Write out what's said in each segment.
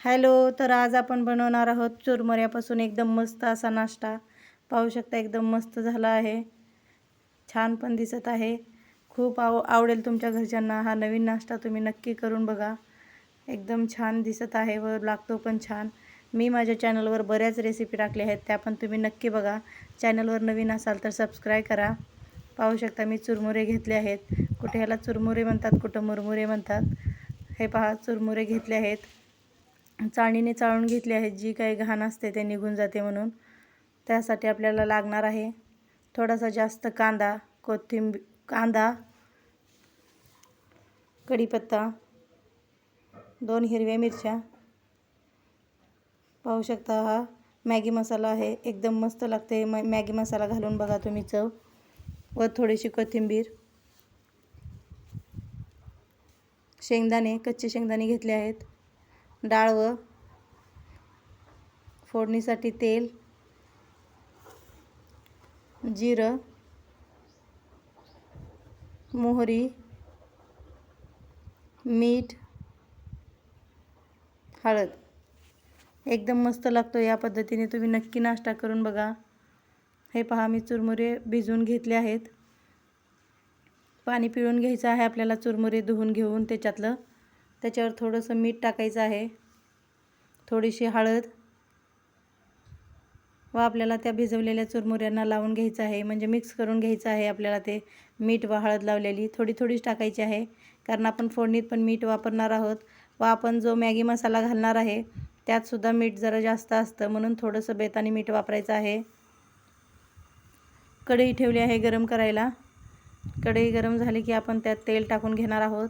Hello तर आज आपण बनवणार आहोत चुरमुऱ्यापासून एकदम मस्त असा नाश्ता. पाहू शकता एकदम मस्त झाला आहे. छान पण दिसत आहे. खूप आव आवडेल तुमच्या घरच्यांना हा नवीन नाश्ता तुम्ही नक्की करून बघा. एकदम छान दिसत आहे व लागतो पण छान. मी माझ्या चॅनलवर बऱ्याच रेसिपी टाकल्या आहेत त्या पण तुम्ही नक्की बघा. चॅनलवर नवीन असाल तर सबस्क्राईब करा. पाहू शकता मी चुरमुरे घेतले आहेत. कुठे ह्याला चुरमुरे म्हणतात कुठं मुरमुरे म्हणतात. हे पहा चुरमुरे घेतले आहेत. चाळणीने चाळून घेतली आहेत जी काही घाण असते ते निघून जाते म्हणून. त्यासाठी आपल्याला लागणार आहे थोडासा जास्त कांदा कोथिंबी कांदा कढीपत्ता दोन हिरव्या मिरच्या. पाहू शकता हा मॅगी मसाला आहे. एकदम मस्त लागते. म मॅगी मसाला घालून बघा तुम्ही चव. व थोडीशी कोथिंबीर. शेंगदाणे कच्चे शेंगदाणे घेतले आहेत. डाळ व फोडणीसाठी तेल जिरं मोहरी मीठ हळद. एकदम मस्त लागतो या पद्धतीने. तुम्ही नक्की नाश्ता करून बघा. हे पहा मी चुरमुरे भिजवून घेतले आहेत. पाणी पिळून घ्यायचं आहे आपल्याला चुरमुरे धुवून घेऊन त्याच्यातलं. त्याच्यावर थोडंसं मीठ टाकायचं आहे. थोडीशी हळद. व आपल्याला त्या भिजवलेल्या चुरमुऱ्यांना लावून घ्यायचं आहे. म्हणजे मिक्स करून घ्यायचं आहे आपल्याला ते मीठ व हळद लावलेली. थोडी थोडीच टाकायची आहे. कारण आपण फोडणीत पण मीठ वापरणार आहोत. व आपण जो मॅगी मसाला घालणार आहे त्यातसुद्धा मीठ जरा जास्त असतं. म्हणून थोडंसं बेतानी मीठ वापरायचं आहे. कढई ठेवली आहे गरम करायला. कढई गरम झाली की आपण त्यात तेल टाकून घेणार आहोत.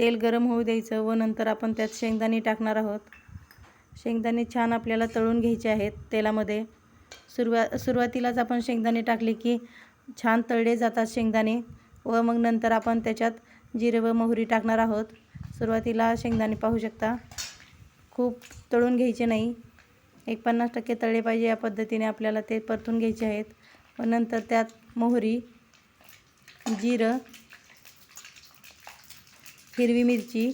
तेल गरम होऊ द्यायचं व नंतर आपण त्यात शेंगदाणे टाकणार आहोत. शेंगदाणे छान आपल्याला तळून घ्यायचे आहेत तेलामध्ये. सुरुवा सुरुवातीलाच आपण शेंगदाणे टाकले की छान तळले जातात शेंगदाणे व मग नंतर आपण त्याच्यात जिरे व मोहरी टाकणार आहोत. सुरुवातीला शेंगदाणे पाहू शकता. खूप तळून घ्यायचे नाही. एक पन्नास टक्के तळले पाहिजे या पद्धतीने आपल्याला ते परतून घ्यायचे आहेत. व नंतर त्यात मोहरी जिरं हिरवी मिरची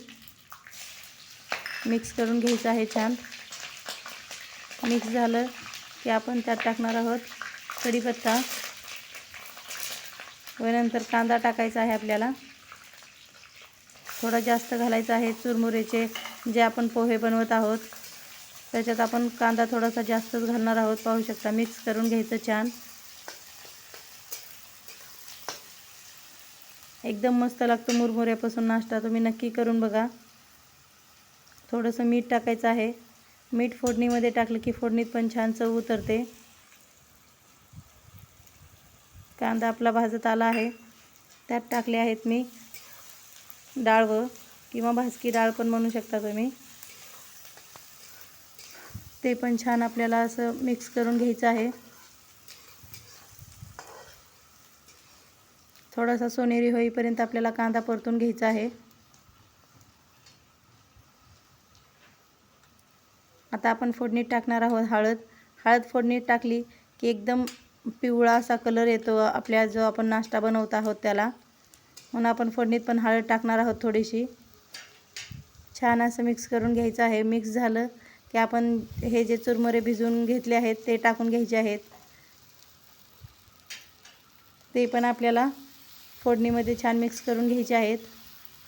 मिक्स करून घ्यायचं आहे छान. मिक्स झालं की आपण त्यात टाकणार आहोत कढीपत्ता. व नंतर कांदा टाकायचा आहे आपल्याला. थोडा जास्त घालायचा आहे चुरमुरेचे जे आपण पोहे बनवत आहोत. त्याच्यात आपण कांदा थोडासा जास्तच घालणार आहोत. पाहू शकता मिक्स करून घ्यायचं छान. एकदम मस्त लागतो मुरमुऱ्यापासून नाश्ता. तुम्ही नक्की करून बघा. थोडंसं मीठ टाकायचं आहे. मीठ फोडणीमध्ये टाकलं की फोडणीत पण छान चव उतरते. कांदा आपला भाजत आला आहे. त्यात टाकले आहेत मी डाळ व किंवा भाजकी डाळ पण म्हणू शकता तुम्ही. ते पण छान आपल्याला असं मिक्स करून घ्यायचं आहे. थोडासा सोनेरी होईपर्यंत आपल्याला कांदा परतून घ्यायचा आहे. आता आपण फोडणीत टाकणार आहोत हळद. हळद फोडणीत टाकली की एकदम पिवळा असा कलर येतो आपल्या जो आपण नाश्ता बनवत आहोत त्याला. म्हणून आपण फोडणीत पण हळद टाकणार आहोत थोडीशी. छान असं मिक्स करून घ्यायचं आहे. मिक्स झालं की आपण हे जे चुरमुरे भिजवून घेतले आहेत ते टाकून घ्यायचे आहेत. ते पण आपल्याला फोडणीमध्ये छान मिक्स करून घ्यायचे आहेत.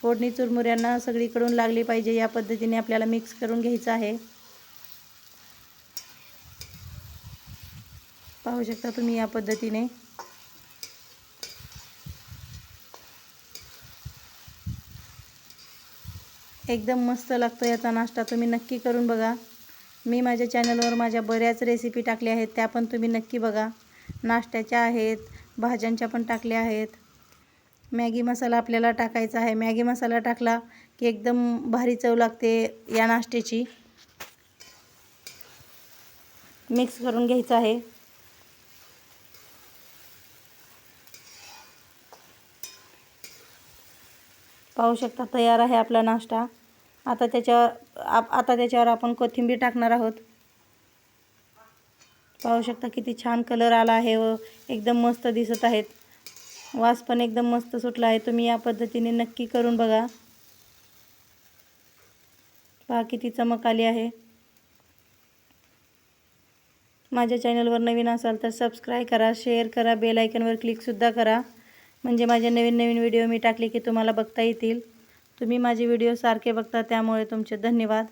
फोडणी चुरमुऱ्यांना सगळीकडून लागली पाहिजे या पद्धतीने आपल्याला मिक्स करून घ्यायचं आहे. पाहू शकता तुम्ही या पद्धतीने. एकदम मस्त लागतो याचा नाश्ता तुम्ही नक्की करून बघा. मी माझ्या चॅनलवर माझ्या बऱ्याच रेसिपी टाकल्या आहेत त्या पण तुम्ही नक्की बघा. नाश्त्याच्या आहेत भाज्यांच्या पण टाकल्या आहेत. मॅगी मसाला आपल्याला टाकायचा आहे. मॅगी मसाला टाकला की एकदम भारी चव लागते या नाश्त्याची. मिक्स करून घ्यायचं आहे. पाहू शकता तयार आहे आपला नाश्ता. आता त्याच्यावर आप आता त्याच्यावर आपण कोथिंबीर टाकणार आहोत. पाहू शकता किती छान कलर आला आहे व एकदम मस्त दिसत आहेत. वास पण एकदम मस्त सुटला आहे. तुम्ही या पद्धतीने नक्की करून बघा. पहा किती चमक आली आहे. माझ्या चॅनलवर नवीन असाल तर सबस्क्राईब करा शेअर करा बेल आयकनवर क्लिकसुद्धा करा. म्हणजे माझे नवीन नवीन व्हिडिओ मी टाकले की तुम्हाला बघता येतील. तुम्ही माझे व्हिडिओ सारखे बघता त्यामुळे तुमचे धन्यवाद.